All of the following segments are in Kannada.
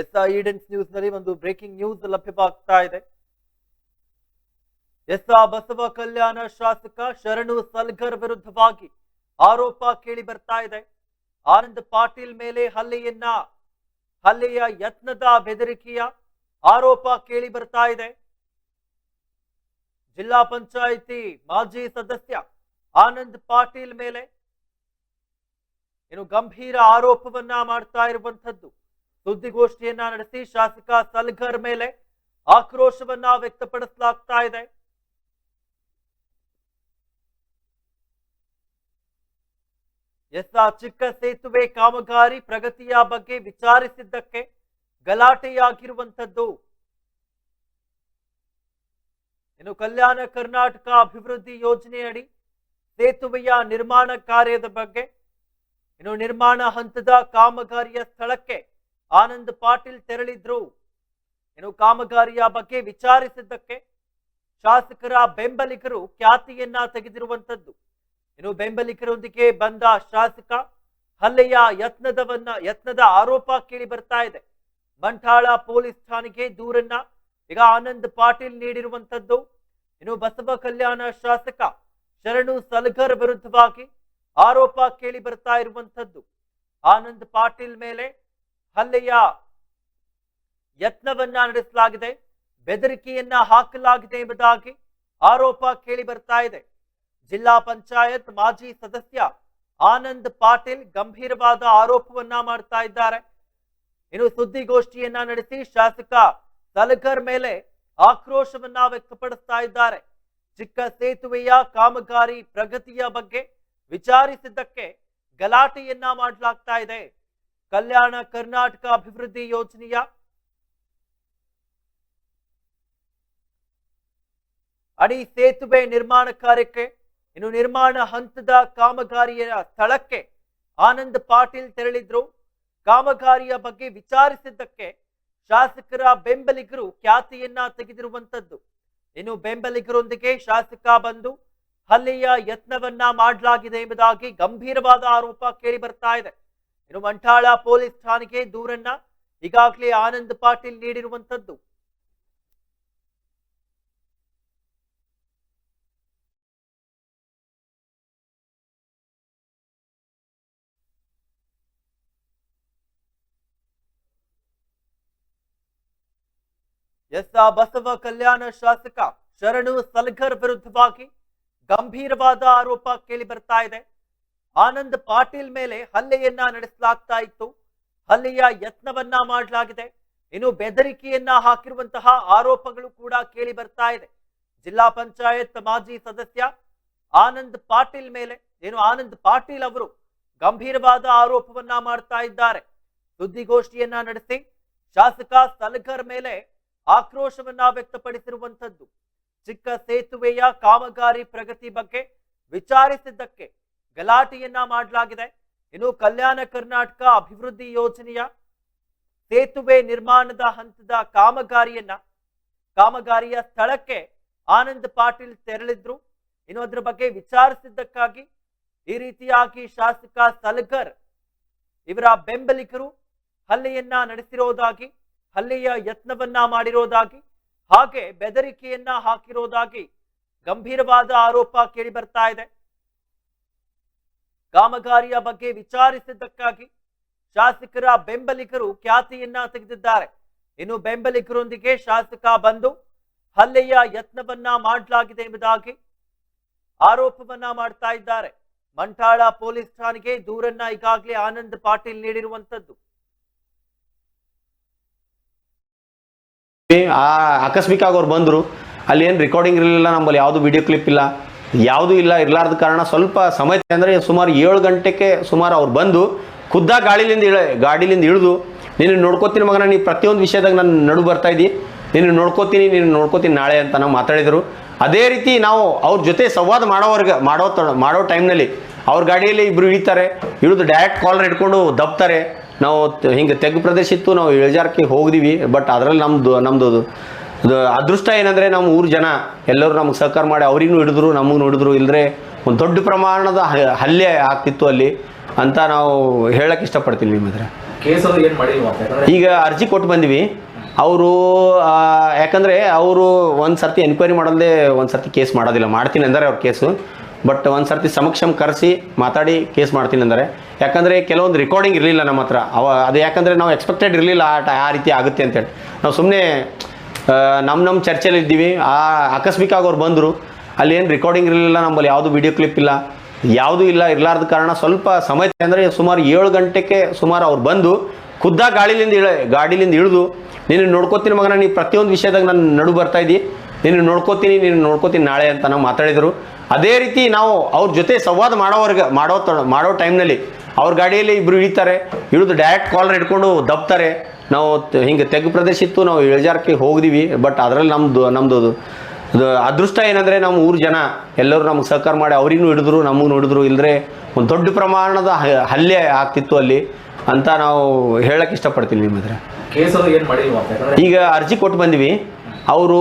ಎಸ್ ಈಡೆನ್ಸ್ ನ್ಯೂಸ್ನಲ್ಲಿ ಒಂದು ಬ್ರೇಕಿಂಗ್ ನ್ಯೂಸ್ ಲಭ್ಯವಾಗ್ತಾ ಇದೆ. ಎಸ್ ಬಸವ ಕಲ್ಯಾಣ ಶಾಸಕ ಶರಣು ಸಲ್ಗರ್ ವಿರುದ್ಧವಾಗಿ ಆರೋಪ ಕೇಳಿ ಬರ್ತಾ ಇದೆ. ಆನಂದ್ ಪಾಟೀಲ್ ಮೇಲೆ ಹಲ್ಲೆಯನ್ನ, ಹಲ್ಲೆಯ ಯತ್ನದ ಬೆದರಿಕೆಯ ಆರೋಪ ಕೇಳಿ ಬರ್ತಾ ಇದೆ. ಜಿಲ್ಲಾ ಪಂಚಾಯಿತಿ ಮಾಜಿ ಸದಸ್ಯ ಆನಂದ್ ಪಾಟೀಲ್ ಮೇಲೆ ಏನು ಗಂಭೀರ ಆರೋಪವನ್ನ ಮಾಡ್ತಾ ಇರುವಂತದ್ದು ಸುದ್ದಿಗೋಷ್ಠಿಯನ್ನ ನಡೆಸಿ ಶಾಸಕ ಸಲ್ಘರ್ ಮೇಲೆ ಆಕ್ರೋಶವನ್ನ ವ್ಯಕ್ತಪಡಿಸಲಾಗ್ತಾ ಇದೆ. ಎಸ್ ಆ ಚಿಕ್ಕ ಸೇತುವೆ ಕಾಮಗಾರಿ ಪ್ರಗತಿಯ ಬಗ್ಗೆ ವಿಚಾರಿಸಿದ್ದಕ್ಕೆ ಗಲಾಟೆಯಾಗಿರುವಂತದ್ದು ಇನ್ನು ಕಲ್ಯಾಣ ಕರ್ನಾಟಕ ಅಭಿವೃದ್ಧಿ ಯೋಜನೆಯಡಿ ಸೇತುವೆಯ ನಿರ್ಮಾಣ ಕಾರ್ಯದ ಬಗ್ಗೆ, ಇನ್ನು ನಿರ್ಮಾಣ ಹಂತದ ಕಾಮಗಾರಿಯ ಸ್ಥಳಕ್ಕೆ ಆನಂದ್ ಪಾಟೀಲ್ ತೆರಳಿದ್ರು. ಏನು ಕಾಮಗಾರಿಯ ಬಗ್ಗೆ ವಿಚಾರಿಸಿದ್ದಕ್ಕೆ ಶಾಸಕರ ಬೆಂಬಲಿಗರು ಖ್ಯಾತಿಯನ್ನ ತೆಗೆದಿರುವಂತದ್ದು ಏನು ಬೆಂಬಲಿಗರೊಂದಿಗೆ ಬಂದ ಶಾಸಕ ಹಲ್ಲೆಯ ಯತ್ನದವನ್ನ, ಯತ್ನದ ಆರೋಪ ಕೇಳಿ ಬರ್ತಾ ಇದೆ. ಬಂಟಾಳ ಪೊಲೀಸ್ ಠಾಣೆಗೆ ದೂರನ್ನ ಈಗ ಆನಂದ್ ಪಾಟೀಲ್ ನೀಡಿರುವಂತದ್ದು ಇನ್ನು ಬಸವ ಕಲ್ಯಾಣ ಶಾಸಕ ಶರಣು ಸಲ್ಗರ್ ವಿರುದ್ಧವಾಗಿ ಆರೋಪ ಕೇಳಿ ಬರ್ತಾ ಇರುವಂತದ್ದು ಆನಂದ್ ಪಾಟೀಲ್ ಮೇಲೆ ಹಲ್ಲೆಯ ಯತ್ನವನ್ನ ನಡೆಸಲಾಗಿದೆ, ಬೆದರಿಕೆಯನ್ನ ಹಾಕಲಾಗಿದೆ ಎಂಬುದಾಗಿ ಆರೋಪ ಕೇಳಿ ಬರ್ತಾ ಇದೆ. ಜಿಲ್ಲಾ ಪಂಚಾಯತ್ ಮಾಜಿ ಸದಸ್ಯ ಆನಂದ್ ಪಾಟೀಲ್ ಗಂಭೀರವಾದ ಆರೋಪವನ್ನ ಮಾಡ್ತಾ ಇದ್ದಾರೆ. ಇನ್ನು ಸುದ್ದಿಗೋಷ್ಠಿಯನ್ನ ನಡೆಸಿ ಶಾಸಕ ಸಲಗರ್ ಮೇಲೆ ಆಕ್ರೋಶವನ್ನ ವ್ಯಕ್ತಪಡಿಸ್ತಾ ಇದ್ದಾರೆ. ಚಿಕ್ಕ ಸೇತುವೆಯ ಕಾಮಗಾರಿ ಪ್ರಗತಿಯ ಬಗ್ಗೆ ವಿಚಾರಿಸಿದ್ದಕ್ಕೆ ಗಲಾಟೆಯನ್ನ ಮಾಡಲಾಗ್ತಾ ಇದೆ. ಕಲ್ಯಾಣ ಕರ್ನಾಟಕ ಅಭಿವೃದ್ಧಿ ಯೋಜನೆಯ ಅಡಿ ಸೇತುವೆ ನಿರ್ಮಾಣ ಕಾರ್ಯಕ್ಕೆ, ಇನ್ನು ನಿರ್ಮಾಣ ಹಂತದ ಕಾಮಗಾರಿಯ ಸ್ಥಳಕ್ಕೆ ಆನಂದ್ ಪಾಟೀಲ್ ತೆರಳಿದ್ರು. ಕಾಮಗಾರಿಯ ಬಗ್ಗೆ ವಿಚಾರಿಸಿದ್ದಕ್ಕೆ ಶಾಸಕರ ಬೆಂಬಲಿಗರು ಖ್ಯಾತಿಯನ್ನ ತೆಗೆದಿರುವಂತದ್ದು. ಇನ್ನು ಬೆಂಬಲಿಗರೊಂದಿಗೆ ಶಾಸಕ ಬಂದು ಹಲ್ಲೆಯ ಯತ್ನವನ್ನ ಮಾಡಲಾಗಿದೆ ಎಂಬುದಾಗಿ ಗಂಭೀರವಾದ ಆರೋಪ ಕೇಳಿ ಬರ್ತಾ ಇದೆ. ಇನ್ನು ಮಂಠಾಳ ಪೊಲೀಸ್ ಠಾಣೆಗೆ ದೂರನ್ನ ಈಗಾಗಲೇ ಆನಂದ್ ಪಾಟೀಲ್ ನೀಡಿರುವಂತದ್ದು ಎಸ್ ಆ ಬಸವ ಕಲ್ಯಾಣ ಶಾಸಕ ಶರಣು ಸಲ್ಗರ್ ವಿರುದ್ಧವಾಗಿ ಗಂಭೀರವಾದ ಆರೋಪ ಕೇಳಿ ಬರ್ತಾ ಇದೆ. ಆನಂದ್ ಪಾಟೀಲ್ ಮೇಲೆ ಹಲ್ಲೆಯನ್ನ ನಡೆಸಲಾಗ್ತಾ ಇತ್ತು. ಹಲ್ಲೆಯ ಯತ್ನವನ್ನ ಮಾಡಲಾಗಿದೆ. ಇನ್ನು ಬೆದರಿಕೆಯನ್ನ ಹಾಕಿರುವಂತಹ ಆರೋಪಗಳು ಕೂಡ ಕೇಳಿ ಬರ್ತಾ ಇದೆ. ಜಿಲ್ಲಾ ಪಂಚಾಯತ್ ಮಾಜಿ ಸದಸ್ಯ ಆನಂದ್ ಪಾಟೀಲ್ ಮೇಲೆ, ಏನು ಆನಂದ್ ಪಾಟೀಲ್ ಅವರು ಗಂಭೀರವಾದ ಆರೋಪವನ್ನ ಮಾಡ್ತಾ ಇದ್ದಾರೆ. ಸುದ್ದಿಗೋಷ್ಠಿಯನ್ನ ನಡೆಸಿ ಶಾಸಕ ಸಲಗರ್ ಮೇಲೆ ಆಕ್ರೋಶವನ್ನ ವ್ಯಕ್ತಪಡಿಸಿರುವಂತದ್ದು ಚಿಕ್ಕ ಸೇತುವೆಯ ಕಾಮಗಾರಿ ಪ್ರಗತಿ ಬಗ್ಗೆ ವಿಚಾರಿಸಿದ್ದಕ್ಕೆ ಗಲಾಟೆಯನ್ನ ಮಾಡಲಾಗಿದೆ. ಇನ್ನು ಕಲ್ಯಾಣ ಕರ್ನಾಟಕ ಅಭಿವೃದ್ಧಿ ಯೋಜನೆಯ ಸೇತುವೆ ನಿರ್ಮಾಣದ ಹಂತದ ಕಾಮಗಾರಿಯನ್ನ, ಕಾಮಗಾರಿಯ ಸ್ಥಳಕ್ಕೆ ಆನಂದ್ ಪಾಟೀಲ್ ತೆರಳಿದ್ರು. ಇನ್ನು ಅದ್ರ ಬಗ್ಗೆ ವಿಚಾರಿಸಿದ್ದಕ್ಕಾಗಿ ಈ ರೀತಿಯಾಗಿ ಶಾಸಕ ಸಲಗರ್ ಇವರ ಬೆಂಬಲಿಗರು ಹಲ್ಲೆಯನ್ನ ನಡೆಸಿರೋದಾಗಿ, ಹಲ್ಲೆಯ ಯತ್ನವನ್ನ ಮಾಡಿರೋದಾಗಿ, ಹಾಗೆ ಬೆದರಿಕೆಯನ್ನ ಹಾಕಿರೋದಾಗಿ ಗಂಭೀರವಾದ ಆರೋಪ ಕೇಳಿ ಬರ್ತಾ ಇದೆ. ಕಾಮಗಾರಿಯ ಬಗ್ಗೆ ವಿಚಾರಿಸಿದ್ದಕ್ಕಾಗಿ ಶಾಸಕರ ಬೆಂಬಲಿಗರು ಖ್ಯಾತಿಯನ್ನ ತೆಗೆದಿದ್ದಾರೆ. ಇನ್ನು ಬೆಂಬಲಿಗರೊಂದಿಗೆ ಶಾಸಕ ಬಂದು ಹಲ್ಲೆಯ ಯತ್ನವನ್ನ ಮಾಡಲಾಗಿದೆ ಎಂಬುದಾಗಿ ಆರೋಪವನ್ನ ಮಾಡ್ತಾ ಇದ್ದಾರೆ. ಮಂಟಾಳ ಪೊಲೀಸ್ ಠಾಣೆಗೆ ದೂರನ್ನ ಈಗಾಗಲೇ ಆನಂದ್ ಪಾಟೀಲ್ ನೀಡಿರುವಂತದ್ದು ಆ ಆಕಸ್ಮಿಕ ಅವ್ರು ಬಂದರು. ಅಲ್ಲಿ ಏನ್ ರೆಕಾರ್ಡಿಂಗ್ ಇರಲಿಲ್ಲ, ನಮ್ಮಲ್ಲಿ ಯಾವುದು ವಿಡಿಯೋ ಕ್ಲಿಪ್ ಇಲ್ಲ. ಯಾವುದೂ ಇಲ್ಲ, ಇರಲಾರ್ದ ಕಾರಣ ಸ್ವಲ್ಪ ಸಮಯ ಅಂದರೆ ಸುಮಾರು ಏಳು ಗಂಟೆಗೆ ಸುಮಾರು ಅವ್ರು ಬಂದು ಖುದ್ದ ಗಾಡಿಲಿಂದ ಇಳ ಗಾಡಿಲಿಂದ ಇಳಿದು ನೀನು ನೋಡ್ಕೋತೀನಿ ಮಗನ ನೀನು ಪ್ರತಿಯೊಂದು ವಿಷಯದಾಗ ನಾನು ನಡು ಬರ್ತಾ ಇದ್ದೀನಿ ನೀನು ನೋಡ್ಕೋತೀನಿ ನೀನು ನೋಡ್ಕೋತೀನಿ ನಾಳೆ ಅಂತ ನಾವು ಮಾತಾಡಿದರು. ಅದೇ ರೀತಿ ನಾವು ಅವ್ರ ಜೊತೆ ಸಂವಾದ ಮಾಡೋವರೆಗೆ ಮಾಡೋ ಮಾಡೋ ಟೈಮ್ನಲ್ಲಿ ಅವ್ರ ಗಾಡಿಯಲ್ಲಿ ಇಬ್ಬರು ಇಳಿತಾರೆ, ಇಳಿದು ಡೈರೆಕ್ಟ್ ಕಾಲರ್ ಹಿಡ್ಕೊಂಡು ದಬ್ತಾರೆ ನಾವು ಹಿಂಗೆ ತೆಗ್ಗು ಪ್ರದೇಶ ಇತ್ತು, ನಾವು ಇಳಿಜಾರಕ್ಕೆ ಹೋಗಿದ್ದೀವಿ ಬಟ್ ಅದರಲ್ಲಿ ನಮ್ಮದು ನಮ್ಮದು ಅದೃಷ್ಟ ಏನಂದರೆ ನಮ್ಮ ಊರು ಜನ ಎಲ್ಲರೂ ನಮ್ಗೆ ಸಹಕಾರ ಮಾಡಿ ಅವ್ರಿಗೂ ಹಿಡಿದ್ರು ನಮಗೂ ನೋಡಿದ್ರು. ಇಲ್ಲದ್ರೆ ಒಂದು ದೊಡ್ಡ ಪ್ರಮಾಣದ ಹಲ್ಲೆ ಆಗ್ತಿತ್ತು ಅಲ್ಲಿ ಅಂತ ನಾವು ಹೇಳಕ್ಕೆ ಇಷ್ಟಪಡ್ತೀನಿ ನಿಮ್ಮ ಹತ್ರ. ಈಗ ಅರ್ಜಿ ಕೊಟ್ಟು ಬಂದ್ವಿ. ಅವರು ಯಾಕಂದರೆ ಅವರು ಒಂದು ಸರ್ತಿ ಎನ್ಕ್ವೈರಿ ಮಾಡಲ್ದೆ ಒಂದು ಸರ್ತಿ ಕೇಸ್ ಮಾಡೋದಿಲ್ಲ. ಮಾಡ್ತೀನಿ ಅಂದರೆ ಅವ್ರ ಕೇಸು. ಬಟ್ ಒಂದು ಸರ್ತಿ ಸಮಕ್ಷಮ್ ಕರೆಸಿ ಮಾತಾಡಿ ಕೇಸ್ ಮಾಡ್ತೀನಿ ಅಂದರೆ. ಯಾಕಂದರೆ ಕೆಲವೊಂದು ರೆಕಾರ್ಡಿಂಗ್ ಇರಲಿಲ್ಲ ನಮ್ಮ ಹತ್ರ. ಅವ ಅದು ಯಾಕಂದರೆ ನಾವು ಎಕ್ಸ್ಪೆಕ್ಟೆಡ್ ಇರಲಿಲ್ಲ ಆ ಟ- ಆ ರೀತಿ ಆಗುತ್ತೆ ಅಂತೇಳಿ ನಾವು ಸುಮ್ಮನೆ ನಮ್ಮ ನಮ್ಮ ಚರ್ಚೆಯಲ್ಲಿ ಇದ್ದೀವಿ. ಆ ಆಕಸ್ಮಿಕ ಆಗಿ ಅವ್ರು ಬಂದರು. ಅಲ್ಲಿ ಏನು ರೆಕಾರ್ಡಿಂಗ್ ಇರಲಿಲ್ಲ ನಮ್ಮಲ್ಲಿ ಯಾವುದು ವಿಡಿಯೋ ಕ್ಲಿಪ್ ಇಲ್ಲ, ಯಾವುದೂ ಇಲ್ಲ ಇರಲಾರ್ದ ಕಾರಣ ಸ್ವಲ್ಪ ಸಮಯ ಅಂದರೆ ಸುಮಾರು ಏಳು ಗಂಟೆಗೆ ಸುಮಾರು ಅವ್ರು ಬಂದು ಖುದ್ದ ಗಾಡಿಲಿಂದ ಇಳ ಗಾಡಿಲಿಂದ ಇಳಿದು, ನೀನು ನೋಡ್ಕೋತೀನಿ ಮಗನ ನೀವು ಪ್ರತಿಯೊಂದು ವಿಷಯದಾಗ ನಾನು ನಡು ಬರ್ತಾ ಇದ್ದಿ. ನೀನು ನೋಡ್ಕೋತೀನಿ ನೀನು ನೋಡ್ಕೋತೀನಿ ನಾಳೆ ಅಂತ ನಾವು ಮಾತಾಡಿದರು. ಅದೇ ರೀತಿ ನಾವು ಅವ್ರ ಜೊತೆ ಸಂವಾದ ಮಾಡೋವರೆಗೆ ಮಾಡೋ ಮಾಡೋ ಟೈಮ್ನಲ್ಲಿ ಅವ್ರ ಗಾಡಿಯಲ್ಲಿ ಇಬ್ರು ಇಳಿತಾರೆ. ಇಳಿದು ಡೈರೆಕ್ಟ್ ಕಾಲರ್ ಹಿಡ್ಕೊಂಡು ದಬ್ತಾರೆ. ನಾವು ಹಿಂಗೆ ತೆಗ್ಗು ಪ್ರದೇಶ ಇತ್ತು ನಾವು ಇಳಿಜಾರಕ್ಕೆ ಹೋಗಿದೀವಿ. ಬಟ್ ಅದರಲ್ಲಿ ನಮ್ಮದು ನಮ್ಮದು ಅದು ಅದೃಷ್ಟ ಏನಂದರೆ ನಮ್ಮ ಊರು ಜನ ಎಲ್ಲರೂ ನಮ್ಗೆ ಸಹಕಾರ ಮಾಡಿ ಅವ್ರಿಗೂ ಹಿಡಿದ್ರು ನಮಗೂ ಹಿಡಿದ್ರು. ಇಲ್ಲದ್ರೆ ಒಂದು ದೊಡ್ಡ ಪ್ರಮಾಣದ ಹಲ್ಲೆ ಆಗ್ತಿತ್ತು ಅಲ್ಲಿ ಅಂತ ನಾವು ಹೇಳಕ್ಕೆ ಇಷ್ಟಪಡ್ತೀನಿ ನಿಮ್ಮ ಹತ್ರ. ಈಗ ಅರ್ಜಿ ಕೊಟ್ಟು ಬಂದ್ವಿ. ಅವರು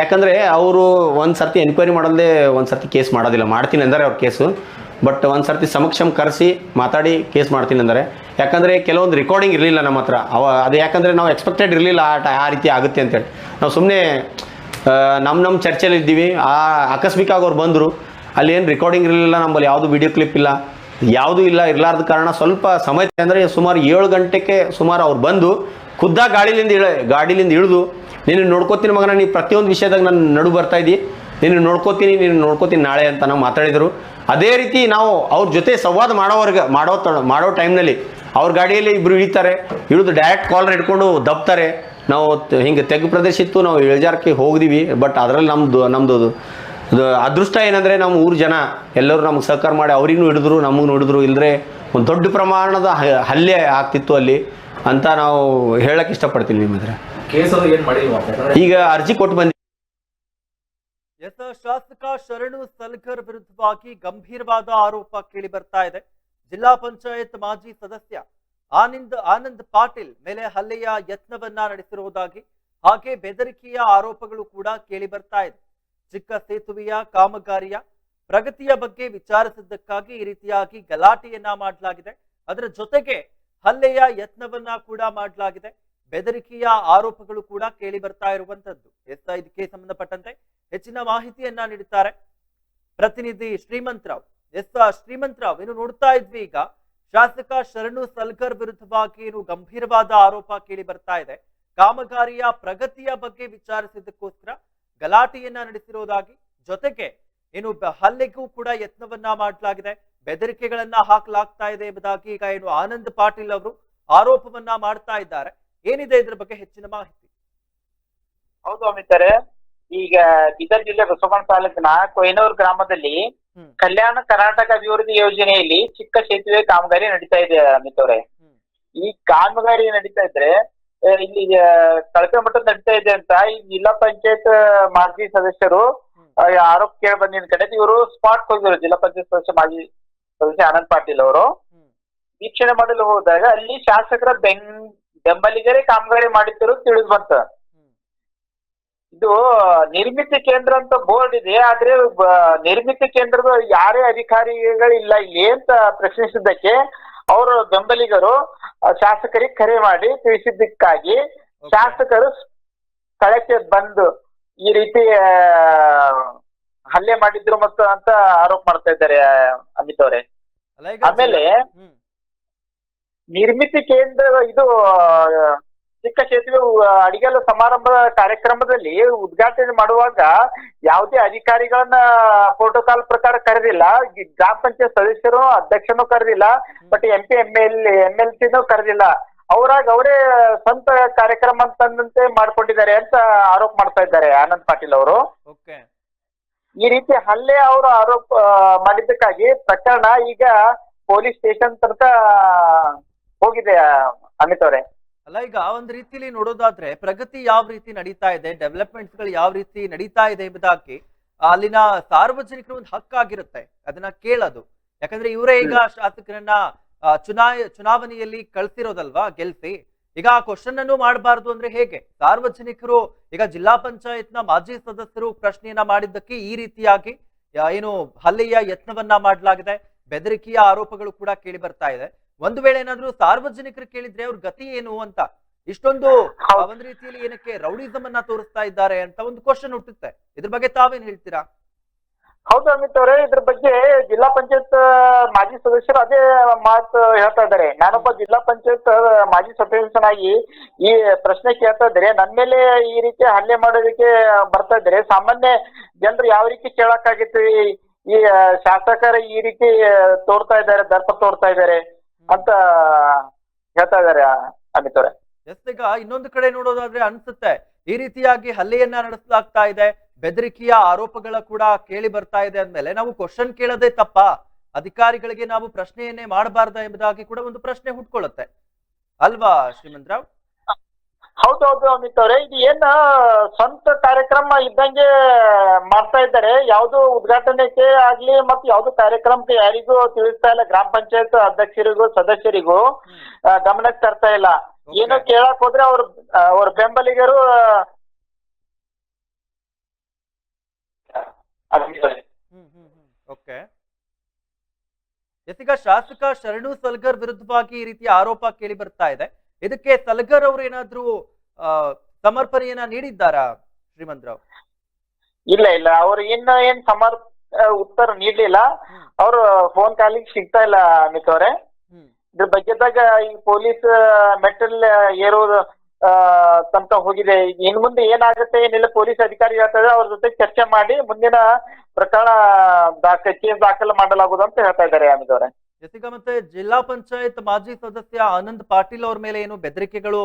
ಯಾಕಂದರೆ ಅವರು ಒಂದು ಸರ್ತಿ ಎನ್ಕ್ವೈರಿ ಮಾಡಲ್ದೆ ಒಂದು ಸರ್ತಿ ಕೇಸ್ ಮಾಡೋದಿಲ್ಲ. ಮಾಡ್ತೀನಿ ಅಂದರೆ ಅವ್ರ ಕೇಸು. ಬಟ್ ಒಂದು ಸರ್ತಿ ಸಮಕ್ಷಮ್ ಕರೆಸಿ ಮಾತಾಡಿ ಕೇಸ್ ಮಾಡ್ತೀನಿ ಅಂದರೆ. ಯಾಕಂದರೆ ಕೆಲವೊಂದು ರೆಕಾರ್ಡಿಂಗ್ ಇರಲಿಲ್ಲ ನಮ್ಮ ಹತ್ರ. ಅವ, ಅದು ಯಾಕಂದರೆ ನಾವು ಎಕ್ಸ್ಪೆಕ್ಟೆಡ್ ಇರಲಿಲ್ಲ ಆ ಟ- ಆ ರೀತಿ ಆಗುತ್ತೆ ಅಂತೇಳಿ ನಾವು ಸುಮ್ಮನೆ ನಮ್ಮ ನಮ್ಮ ಚರ್ಚೆಯಲ್ಲಿ ಇದ್ದೀವಿ. ಆ ಆಕಸ್ಮಿಕ ಆಗಿ ಅವ್ರು ಬಂದರು. ಅಲ್ಲಿ ಏನು ರೆಕಾರ್ಡಿಂಗ್ ಇರಲಿಲ್ಲ, ನಮ್ಮಲ್ಲಿ ಯಾವುದು ವಿಡಿಯೋ ಕ್ಲಿಪ್ ಇಲ್ಲ, ಯಾವುದೂ ಇಲ್ಲ, ಇರಲಾರ್ದ ಕಾರಣ ಸ್ವಲ್ಪ ಸಮಯ ಅಂದರೆ ಸುಮಾರು ಏಳು ಗಂಟೆಗೆ ಸುಮಾರು ಅವ್ರು ಬಂದು ಖುದ್ದ ಗಾಡಿಲಿಂದ ಇಳ, ಗಾಡಿಲಿಂದ ಇಳಿದು, ನೀನು ನೋಡ್ಕೋತೀನಿ ಮಗನ ನೀನು ಪ್ರತಿಯೊಂದು ವಿಷಯದಾಗ ನಾನು ನಡು ಬರ್ತಾ ಇದ್ದಿ. ನೀನು ನೋಡ್ಕೋತೀನಿ ನೀನು ನೋಡ್ಕೋತೀನಿ ನಾಳೆ ಅಂತ ನಾವು ಮಾತಾಡಿದರು. ಅದೇ ರೀತಿ ನಾವು ಅವ್ರ ಜೊತೆ ಸಂವಾದ ಮಾಡೋವರ್ಗ ಮಾಡೋ ಮಾಡೋ ಟೈಮ್ನಲ್ಲಿ ಅವ್ರ ಗಾಡಿಯಲ್ಲಿ ಇಬ್ಬರು ಇಳಿತಾರೆ. ಇಳಿದು ಡೈರೆಕ್ಟ್ ಕಾಲರ್ ಹಿಡ್ಕೊಂಡು ದಬ್ತಾರೆ. ನಾವು ಹಿಂಗೆ ತೆಗ್ಗು ಪ್ರದೇಶ ಇತ್ತು ನಾವು ಇಳಿಜಾರಕ್ಕೆ ಹೋಗಿದೀವಿ. ಬಟ್ ಅದರಲ್ಲಿ ನಮ್ಮದು ನಮ್ಮದು ಅದು ಅದು ಅದೃಷ್ಟ ಏನಂದರೆ ನಮ್ಮ ಊರು ಜನ ಎಲ್ಲರೂ ನಮ್ಗೆ ಸಹಕಾರ ಮಾಡಿ ಅವ್ರಿಗೂ ಹಿಡಿದ್ರು ನಮಗೂ ನೋಡಿದ್ರು ಇಲ್ಲದ್ರೆ ಒಂದು ದೊಡ್ಡ ಪ್ರಮಾಣದ ಹಲ್ಲೆ ಆಗ್ತಿತ್ತು ಅಲ್ಲಿ ಅಂತ ನಾವು ಹೇಳಕ್ಕೆ ಇಷ್ಟಪಡ್ತೀನಿ ನಿಮ್ಮ ಹತ್ರ. ಈಗ ಅರ್ಜಿ ಕೊಟ್ಟು ಬಂದ್ವಿ ಎಸ್ ಶಾಸಕ ಶರಣು ಸಲ್ಕರ್ ವಿರುದ್ಧವಾಗಿ ಗಂಭೀರವಾದ ಆರೋಪ ಕೇಳಿ ಬರ್ತಾ ಇದೆ. ಜಿಲ್ಲಾ ಪಂಚಾಯತ್ ಮಾಜಿ ಸದಸ್ಯ ಆನಂದ್ ಆನಂದ್ ಪಾಟೀಲ್ ಮೇಲೆ ಹಲ್ಲೆಯ ಯತ್ನವನ್ನ ನಡೆಸಿರುವುದಾಗಿ ಹಾಗೆ ಬೆದರಿಕೆಯ ಆರೋಪಗಳು ಕೂಡ ಕೇಳಿ ಬರ್ತಾ ಇದೆ. ಚಿಕ್ಕ ಸೇತುವೆಯ ಕಾಮಗಾರಿಯ ಪ್ರಗತಿಯ ಬಗ್ಗೆ ವಿಚಾರಿಸಿದ್ದಕ್ಕಾಗಿ ಈ ರೀತಿಯಾಗಿ ಗಲಾಟೆಯನ್ನ ಮಾಡಲಾಗಿದೆ. ಅದರ ಜೊತೆಗೆ ಹಲ್ಲೆಯ ಯತ್ನವನ್ನ ಕೂಡ ಮಾಡಲಾಗಿದೆ. ಬೆದರಿಕೆಯ ಆರೋಪಗಳು ಕೂಡ ಕೇಳಿ ಬರ್ತಾ ಇರುವಂತದ್ದು. ಎಸ್ ಇದಕ್ಕೆ ಸಂಬಂಧಪಟ್ಟಂತೆ ಹೆಚ್ಚಿನ ಮಾಹಿತಿಯನ್ನ ನೀಡುತ್ತಾರೆ. ಪ್ರತಿನಿಧಿ ಶ್ರೀಮಂತ್ ರಾವ್. ಎಸ್ ಶ್ರೀಮಂತ್ ರಾವ್ ಏನು ನೋಡ್ತಾ ಇದ್ವಿ ಈಗ, ಶಾಸಕ ಶರಣು ಸಲ್ಕರ್ ವಿರುದ್ಧವಾಗಿ ಏನು ಗಂಭೀರವಾದ ಆರೋಪ ಕೇಳಿ ಬರ್ತಾ ಇದೆ. ಕಾಮಗಾರಿಯ ಪ್ರಗತಿಯ ಬಗ್ಗೆ ವಿಚಾರಿಸಿದ್ದಕ್ಕೋಸ್ಕರ ಗಲಾಟೆಯನ್ನ ನಡೆಸಿರುವುದಾಗಿ ಜೊತೆಗೆ ಏನು ಹಲ್ಲೆಗೂ ಕೂಡ ಯತ್ನವನ್ನ ಮಾಡಲಾಗಿದೆ. ಬೆದರಿಕೆಗಳನ್ನ ಹಾಕಲಾಗ್ತಾ ಇದೆ ಎಂಬುದಾಗಿ ಈಗ ಏನು ಆನಂದ್ ಪಾಟೀಲ್ ಅವರು ಆರೋಪವನ್ನ ಮಾಡ್ತಾ ಇದ್ದಾರೆ. ಏನಿದೆ ಇದ್ರ ಬಗ್ಗೆ ಹೆಚ್ಚಿನ ಮಾಹಿತಿ? ಹೌದು ಅಮಿತರೆ ಈಗ ಬೀದರ್ ಜಿಲ್ಲೆ ಬಸವಣ್ಣ ತಾಲೂಕಿನ ಕೊಯ್ನೂರ್ ಗ್ರಾಮದಲ್ಲಿ ಕಲ್ಯಾಣ ಕರ್ನಾಟಕ ಅಭಿವೃದ್ಧಿ ಯೋಜನೆಯಲ್ಲಿ ಚಿಕ್ಕ ಸೇತುವೆ ಕಾಮಗಾರಿ ನಡೀತಾ ಇದೆ ಅಮಿತ್ ಅವರೇ ಈ ಕಾಮಗಾರಿ ನಡೀತಾ ಇದ್ರೆ ಇಲ್ಲಿ ಕಳಪೆ ಮಟ್ಟ ನಡೀತಾ ಇದೆ ಅಂತ ಈ ಜಿಲ್ಲಾ ಪಂಚಾಯತ್ ಮಾಜಿ ಸದಸ್ಯರು ಆರೋಪ ಕೇಳಿ ಬಂದಿನ ಕಡೆ ಇವರು ಸ್ಪಾಟ್ ಹೋಗಿದ್ರು ಜಿಲ್ಲಾ ಪಂಚಾಯತ್ ಸದಸ್ಯ ಮಾಜಿ ಸದಸ್ಯ ಆನಂದ್ ಪಾಟೀಲ್ ಅವರು. ವೀಕ್ಷಣೆ ಮಾಡಲು ಹೋದಾಗ ಅಲ್ಲಿ ಶಾಸಕರ ಬೆಂಗ್ ಬೆಂಬಲಿಗರೇ ಕಾಮಗಾರಿ ಮಾಡಿದ್ದರು ತಿಳಿದು ಬಂತ. ಇದು ನಿರ್ಮಿತ ಕೇಂದ್ರ ಅಂತ ಬೋರ್ಡ್ ಇದೆ ಆದ್ರೆ ನಿರ್ಮಿತ ಕೇಂದ್ರದ ಯಾರೇ ಅಧಿಕಾರಿಗಳಿಲ್ಲ ಇಲ್ಲಿ ಅಂತ ಪ್ರಶ್ನಿಸಿದ್ದಕ್ಕೆ ಅವರು ಬೆಂಬಲಿಗರು ಶಾಸಕರಿಗೆ ಕರೆ ಮಾಡಿ ತಿಳಿಸಿದ್ದಕ್ಕಾಗಿ ಶಾಸಕರು ಸ್ಥಳಕ್ಕೆ ಬಂದು ಈ ರೀತಿ ಹಲ್ಲೆ ಮಾಡಿದ್ರು ಮತ್ತು ಅಂತ ಆರೋಪ ಮಾಡ್ತಾ ಇದ್ದಾರೆ ಅಮಿತ್ ಅವರೇ. ಆಮೇಲೆ ನಿರ್ಮಿತಿ ಕೇಂದ್ರ ಇದು ಚಿಕ್ಕ ಸೇತುವೆ ಅಡಿಗಲ್ಲು ಸಮಾರಂಭದ ಕಾರ್ಯಕ್ರಮದಲ್ಲಿ ಉದ್ಘಾಟನೆ ಮಾಡುವಾಗ ಯಾವುದೇ ಅಧಿಕಾರಿಗಳನ್ನ ಪ್ರೋಟೋಕಾಲ್ ಪ್ರಕಾರ ಕರೆದಿಲ್ಲ. ಗ್ರಾಮ ಪಂಚಾಯತ್ ಸದಸ್ಯರು ಅಧ್ಯಕ್ಷನು ಕರೆದಿಲ್ಲ but M P M L M L ಸಿನೂ ಕರೆದಿಲ್ಲ. ಅವರಾಗ ಅವರೇ ಸ್ವಂತ ಕಾರ್ಯಕ್ರಮ ಅಂತಂದಂತೆ ಮಾಡ್ಕೊಂಡಿದ್ದಾರೆ ಅಂತ ಆರೋಪ ಮಾಡ್ತಾ ಇದ್ದಾರೆ ಆನಂದ್ ಪಾಟೀಲ್ ಅವರು. ಈ ರೀತಿ ಹಲ್ಲೆ ಅವರು ಆರೋಪ ಮಾಡಿದ್ದಕ್ಕಾಗಿ ಪ್ರಕರಣ ಈಗ ಪೊಲೀಸ್ ಸ್ಟೇಷನ್ ತನಕ ಹೋಗಿದೆ ಅಮಿತ್ ಅವರೇ. ಅಲ್ಲ ಈಗ ಒಂದ್ ರೀತಿಲಿ ನೋಡೋದಾದ್ರೆ ಪ್ರಗತಿ ಯಾವ ರೀತಿ ನಡೀತಾ ಇದೆ ಡೆವಲಪ್ಮೆಂಟ್ಗಳು ಯಾವ ರೀತಿ ನಡೀತಾ ಇದೆ ಎಂಬುದಾಗಿ ಅಲ್ಲಿನ ಸಾರ್ವಜನಿಕರ ಒಂದು ಹಕ್ಕಾಗಿರುತ್ತೆ ಅದನ್ನ ಕೇಳೋದು. ಯಾಕಂದ್ರೆ ಇವರೇ ಈಗ ಶಾಸಕರನ್ನ ಆ, ಚುನಾ ಚುನಾವಣೆಯಲ್ಲಿ ಕಳ್ಸಿರೋದಲ್ವಾ ಗೆಲ್ಸಿ? ಈಗ ಆ ಕ್ವಶನ್ ಅನ್ನು ಮಾಡಬಾರ್ದು ಅಂದ್ರೆ ಹೇಗೆ? ಸಾರ್ವಜನಿಕರು ಈಗ ಜಿಲ್ಲಾ ಪಂಚಾಯತ್ನ ಮಾಜಿ ಸದಸ್ಯರು ಪ್ರಶ್ನೆಯನ್ನ ಮಾಡಿದ್ದಕ್ಕೆ ಈ ರೀತಿಯಾಗಿ ಏನು ಹಲ್ಲೆಯ ಯತ್ನವನ್ನ ಮಾಡಲಾಗಿದೆ. ಬೆದರಿಕೆಯ ಆರೋಪಗಳು ಕೂಡ ಕೇಳಿ ಬರ್ತಾ ಇದೆ. ಒಂದು ವೇಳೆ ಏನಾದ್ರೂ ಸಾರ್ವಜನಿಕರು ಕೇಳಿದ್ರೆ ಅವ್ರ ಗತಿ ಏನು ಅಂತ. ಇಷ್ಟೊಂದು ಒಂದ್ ರೀತಿಯಲ್ಲಿ ಏನಕ್ಕೆ ರೌಡಿಸಮ್ ಅನ್ನ ತೋರಿಸ್ತಾ ಇದ್ದಾರೆ ಅಂತ ಒಂದು ಕ್ವಶನ್ ಹುಟ್ಟುತ್ತೆ. ಇದ್ರ ಬಗ್ಗೆ ತಾವೇನ್ ಹೇಳ್ತೀರಾ? ಹೌದು ಅಮಿತ್ ಅವರೇ ಇದ್ರ ಬಗ್ಗೆ ಜಿಲ್ಲಾ ಪಂಚಾಯತ್ ಮಾಜಿ ಸದಸ್ಯರು ಅದೇ ಮಾತು ಹೇಳ್ತಾ ಇದ್ದಾರೆ. ನಾನೊಬ್ಬ ಜಿಲ್ಲಾ ಪಂಚಾಯತ್ ಮಾಜಿ ಸದಸ್ಯನಾಗಿ ಈ ಪ್ರಶ್ನೆ ಕೇಳ್ತಾ ಇದ್ದಾರೆ ನನ್ನ ಮೇಲೆ ಈ ರೀತಿ ಹಲ್ಲೆ ಮಾಡೋದಕ್ಕೆ ಬರ್ತಾ ಇದ್ದಾರೆ ಸಾಮಾನ್ಯ ಜನರು ಯಾವ ರೀತಿ ಕೇಳಕ್ಕಾಗಿತ್ತು? ಈ- ಈ ಶಾಸಕರು ಈ ರೀತಿ ತೋರ್ತಾ ಇದ್ದಾರೆ ದರ್ಪ ತೋರ್ತಾ ಇದ್ದಾರೆ. ಅಂತ ಹೇಳ್ತಾ ಇದಾರೆ ಅಮಿತ್ ಈಗ ಇನ್ನೊಂದು ಕಡೆ ನೋಡೋದಾದ್ರೆ ಅನ್ಸುತ್ತೆ, ಈ ರೀತಿಯಾಗಿ ಹಲ್ಲೆಯನ್ನ ನಡೆಸಲಾಗ್ತಾ ಇದೆ, ಬೆದರಿಕೆಯ ಆರೋಪಗಳ ಕೂಡ ಕೇಳಿ ಬರ್ತಾ ಇದೆ ಅಂದ್ಮೇಲೆ ನಾವು ಕ್ವಶನ್ ಕೇಳೋದೇ ತಪ್ಪ? ಅಧಿಕಾರಿಗಳಿಗೆ ನಾವು ಪ್ರಶ್ನೆಯನ್ನೇ ಮಾಡಬಾರ್ದ ಎಂಬುದಾಗಿ ಕೂಡ ಒಂದು ಪ್ರಶ್ನೆ ಹುಟ್ಕೊಳ್ಳುತ್ತೆ. ಅಲ್ವಾ ಶ್ರೀಮಂತರಾವ್? ಹೌದೌದು ಅಮಿತ್ ಅವ್ರೆ ಇದು ಏನ ಸ್ವಂತ ಕಾರ್ಯಕ್ರಮ ಇದ್ದಂಗೆ ಮಾಡ್ತಾ ಇದ್ದಾರೆ. ಯಾವ್ದು ಉದ್ಘಾಟನೆಗೆ ಆಗ್ಲಿ ಮತ್ತು ಯಾವ್ದು ಕಾರ್ಯಕ್ರಮಕ್ಕೆ ಯಾರಿಗೂ ತಿಳಿಸ್ತಾ ಇಲ್ಲ. ಗ್ರಾಮ ಪಂಚಾಯತ್ ಅಧ್ಯಕ್ಷರಿಗೂ ಸದಸ್ಯರಿಗೂ ಗಮನಕ್ಕೆ ತರ್ತಾ ಇಲ್ಲ. ಏನೋ. ಕೇಳಕ್ ಹೋದ್ರೆ ಅವ್ರ ಅವ್ರ ಬೆಂಬಲಿಗರು ಓಕೆ ಶಾಸಕ ಶರಣು ಸಲ್ಗರ್ ವಿರುದ್ಧವಾಗಿ ಈ ರೀತಿಯ ಆರೋಪ ಕೇಳಿ ಬರ್ತಾ ಇದೆ. ಇದಕ್ಕೆ ಸಲಗರ್ ಅವರು ಏನಾದ್ರೂ ಸಮರ್ಪಣೆಯನ್ನ ನೀಡಿದ್ದಾರಾ ಶ್ರೀಮಂತರಾವ್ ಇಲ್ಲ ಇಲ್ಲ. ಅವ್ರು ಇನ್ನ ಏನ್ ಸಮರ್ ಉತ್ತರ ನೀಡಲಿಲ್ಲ. ಅವ್ರು ಫೋನ್ ಕಾಲಿಗೆ ಸಿಗ್ತಾ ಇಲ್ಲ ಅಮಿತ್ ಅವರೇ. ಇದ್ರ ಬಗ್ಗೆದಾಗ ಈ ಪೊಲೀಸ್ ಮೆಟಲ್ ಏರೋದು ತನಕ ಹೋಗಿದೆ. ಇನ್ ಮುಂದೆ ಏನಾಗುತ್ತೆ ಏನಿಲ್ಲ ಪೊಲೀಸ್ ಅಧಿಕಾರಿ ಹೇಳ್ತಾರೆ ಅವ್ರ ಜೊತೆ ಚರ್ಚೆ ಮಾಡಿ ಮುಂದಿನ ಪ್ರಕರಣ ದಾಖ ಕೇಸ್ ದಾಖಲು ಮಾಡಲಾಗುವುದು ಅಂತ ಹೇಳ್ತಾ ಇದ್ದಾರೆ ಅಮಿತ್ ಅವರೇ. ಜೊತೆಗ ಮತ್ತೆ ಜಿಲ್ಲಾ ಪಂಚಾಯತ್ ಮಾಜಿ ಸದಸ್ಯ ಆನಂದ್ ಪಾಟೀಲ್ ಅವ್ರ ಮೇಲೆ ಏನು ಬೆದರಿಕೆಗಳು